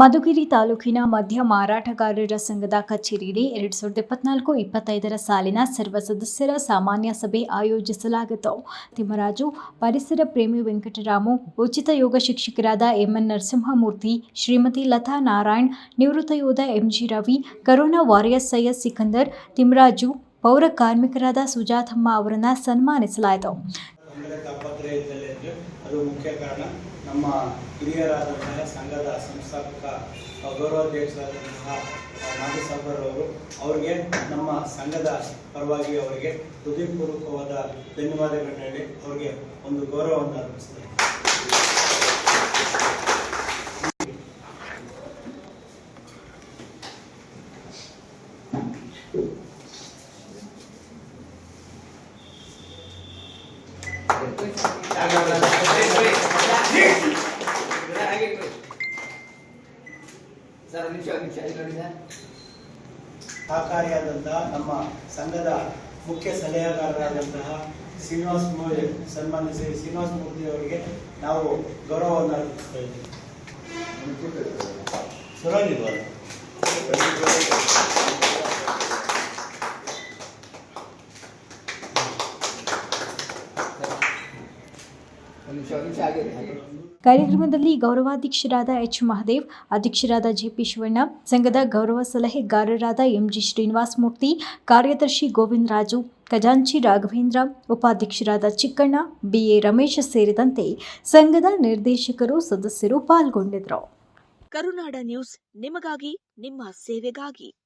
ಮಧುಗಿರಿ ತಾಲೂಕಿನ ಮಧ್ಯ ಮಾರಾಟಗಾರರ ಸಂಘದ ಕಚೇರಿಯಲ್ಲಿ ಎರಡು ಸಾವಿರದ ಇಪ್ಪತ್ನಾಲ್ಕು, ಇಪ್ಪತ್ತೈದರ ಸಾಲಿನ ಸರ್ವ ಸದಸ್ಯರ ಸಾಮಾನ್ಯ ಸಭೆ ಆಯೋಜಿಸಲಾಗಿತ್ತು. ತಿಮ್ಮರಾಜು, ಪರಿಸರ ಪ್ರೇಮಿ ವೆಂಕಟರಾಮು, ಉಚಿತ ಯೋಗ ಶಿಕ್ಷಕರಾದ ಎಂಎನ್ ನರಸಿಂಹಮೂರ್ತಿ, ಶ್ರೀಮತಿ ಲತಾ ನಾರಾಯಣ್, ನಿವೃತ್ತ ಯೋಧ M G Ravi, corona warrior Syed Sikandar, Thimmaraju, ಪೌರ ಕಾರ್ಮಿಕರಾದ ಸುಜಾತಮ್ಮ ಅವರನ್ನು ಸನ್ಮಾನಿಸಲಾಯಿತು. ನಮ್ಮ ಹಿರಿಯರಾದಂತಹ ಸಂಘದ ಸಂಸ್ಥಾಪಕ ಗೌರವಾಧ್ಯಕ್ಷರಾದಂತಹ ನಾಗಸಾಬರವರು ಅವರು ಅವರಿಗೆ ನಮ್ಮ ಸಂಘದ ಪರವಾಗಿ ಅವರಿಗೆ ಹೃದಯಪೂರ್ವಕವಾದ ಧನ್ಯವಾದಗಳನ್ನ ಹೇಳಿ ಅವರಿಗೆ ಒಂದು ಗೌರವವನ್ನು ಅರ್ಪಿಸ್ತೇನೆ. ಸಹಕಾರಿಯಾದಂತಹ ನಮ್ಮ ಸಂಘದ ಮುಖ್ಯ ಸಲಹೆಗಾರರಾದಂತಹ ಶ್ರೀನಿವಾಸ ಮೂರ್ತಿ ಸನ್ಮಾನ್ಯ ಶ್ರೀ ಶ್ರೀನಿವಾಸ ಮೂರ್ತಿ ಅವರಿಗೆ ನಾವು ಗೌರವವನ್ನು ಅರ್ಪಿಸ್ತಾ ಇದ್ದೀವಿ. ಕಾರ್ಯಕ್ರಮದಲ್ಲಿ ಗೌರವಾಧ್ಯಕ್ಷರಾದ ಎಚ್ ಮಹದೇವ್, ಅಧ್ಯಕ್ಷರಾದ ಜೆಪಿ ಶಿವಣ್ಣ, ಸಂಘದ ಗೌರವ ಸಲಹೆಗಾರರಾದ ಎಂಜಿ ಶ್ರೀನಿವಾಸ ಮೂರ್ತಿ, ಕಾರ್ಯದರ್ಶಿ ಗೋವಿಂದ ರಾಜು, ಖಜಾಂಚಿ ರಾಘವೇಂದ್ರ, ಉಪಾಧ್ಯಕ್ಷರಾದ ಚಿಕ್ಕಣ್ಣ, ಬಿಎ ರಮೇಶ್ ಸೇರಿದಂತೆ ಸಂಘದ ನಿರ್ದೇಶಕರು ಸದಸ್ಯರು ಪಾಲ್ಗೊಂಡಿದ್ದರು. ಕರುನಾಡ ನ್ಯೂಸ್, ನಿಮಗಾಗಿ, ನಿಮ್ಮ ಸೇವೆಗಾಗಿ.